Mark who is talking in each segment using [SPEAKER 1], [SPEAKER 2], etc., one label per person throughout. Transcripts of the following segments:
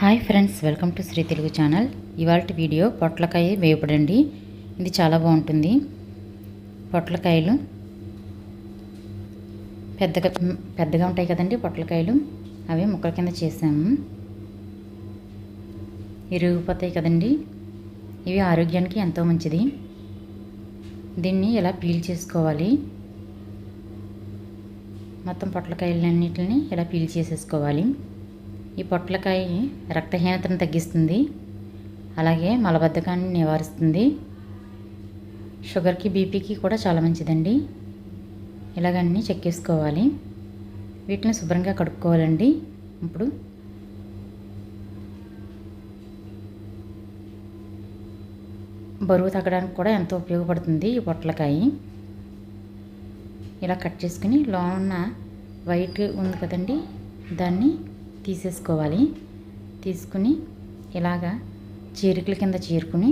[SPEAKER 1] Hi friends welcome to Shri Telugu channel. ఇవాళ video పొట్లకాయ వేపడండి ఇది చాలా బాగుంటుంది. పొట్లకాయలు పెద్దగా పెద్దగా ఉంటాయి కదండి పొట్లకాయలు. అవి ముక్కల కింద చేసాము. ఇరిగిపోతాయి కదండి. ఇవి ఆరోగ్యానికి ఎంతో మంచిది. దీన్ని ఇలా పీల్ చేసుకోవాలి? మొత్తం పొట్లకాయలన్నిటిని ఇలా పీల్ చేసేసుకోవాలి? ఈ పొట్లకాయ రక్తహీనతను తగ్గిస్తుంది. అలాగే మలబద్ధకాన్ని నివారిస్తుంది. షుగర్కి బీపీకి కూడా చాలా మంచిదండి. ఇలాగన్నీ చెక్కేసుకోవాలి వీటిని శుభ్రంగా కడుక్కోవాలండి. ఇప్పుడు బరువు తగ్గడానికి కూడా ఎంతో ఉపయోగపడుతుంది ఈ పొట్లకాయ. ఇలా కట్ చేసుకుని లోన వైట్ ఉంది కదండి దాన్ని తీసేసుకోవాలి. తీసుకుని ఇలాగా చీరికల కింద చీరుకుని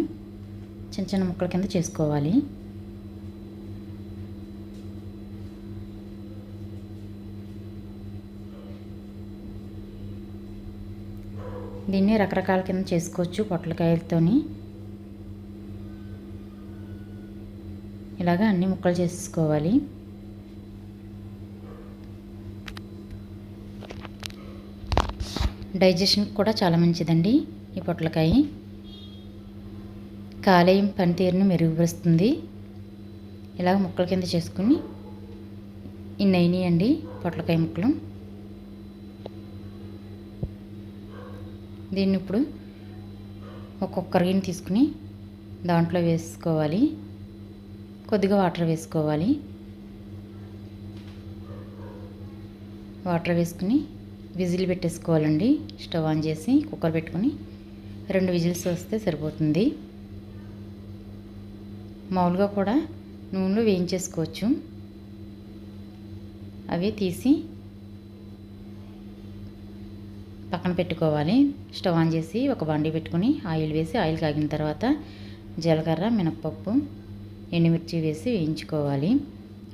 [SPEAKER 1] చిన్న చిన్న ముక్కల కింద చేసుకోవాలి. దీన్ని రకరకాల కింద చేసుకోవచ్చు పొట్లకాయలతోని. ఇలాగా అన్ని ముక్కలు చేసుకోవాలి. డైజెషన్కి కూడా చాలా మంచిదండి ఈ పొట్లకాయ. కాలేయం పనితీరుని మెరుగుపరుస్తుంది. ఇలాగ ముక్కల కింద చేసుకుని ఇన్ని అండి పొట్లకాయ ముక్కలు. దీన్ని ఇప్పుడు ఒక్కొక్క గిన్నె తీసుకుని దాంట్లో వేసుకోవాలి. కొద్దిగా వాటర్ వేసుకోవాలి. వాటర్ వేసుకుని విజిల్ పెట్టేసుకోవాలండి. స్టవ్ ఆన్ చేసి కుక్కర్ పెట్టుకుని రెండు విజిల్స్ వస్తే సరిపోతుంది. మామూలుగా కూడా నూనెలో వేయించేసుకోవచ్చు. అవి తీసి పక్కన పెట్టుకోవాలి. స్టవ్ ఆన్ చేసి ఒక బండి పెట్టుకుని ఆయిల్ వేసి ఆయిల్ కాగిన తర్వాత జీలకర్ర మినప్పప్పు ఎండుమిర్చి వేసి వేయించుకోవాలి.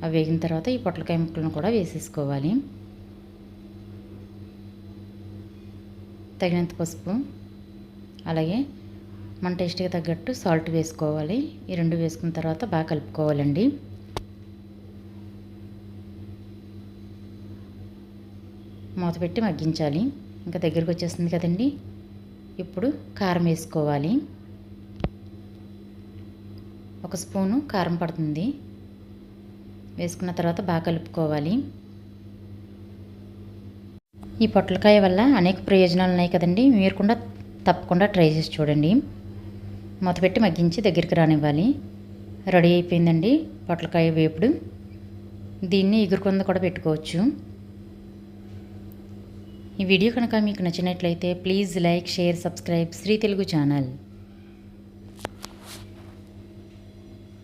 [SPEAKER 1] అవి వేగిన తర్వాత ఈ పొట్లకాయ ముక్కలను కూడా వేసేసుకోవాలి. తగినంత పసుపు అలాగే మన టేస్ట్కి తగ్గట్టు సాల్ట్ వేసుకోవాలి. ఈ రెండు వేసుకున్న తర్వాత బాగా కలుపుకోవాలండి. మూత పెట్టి మగ్గించాలి. ఇంకా దగ్గరకు వచ్చేస్తుంది కదండి. ఇప్పుడు కారం వేసుకోవాలి. ఒక స్పూను కారం పడుతుంది. వేసుకున్న తర్వాత బాగా కలుపుకోవాలి. ఈ పొట్లకాయ వల్ల అనేక ప్రయోజనాలు ఉన్నాయి కదండి. మీరు కూడా తప్పకుండా ట్రై చేసి చూడండి. మూతపెట్టి మగ్గించి దగ్గరికి రానివ్వాలి. రెడీ అయిపోయిందండి పొట్లకాయ వేపుడు. దీన్ని ఎగురుకొంద కూడా పెట్టుకోవచ్చు. ఈ వీడియో కనుక మీకు నచ్చినట్లయితే please like share subscribe Shri Telugu channel.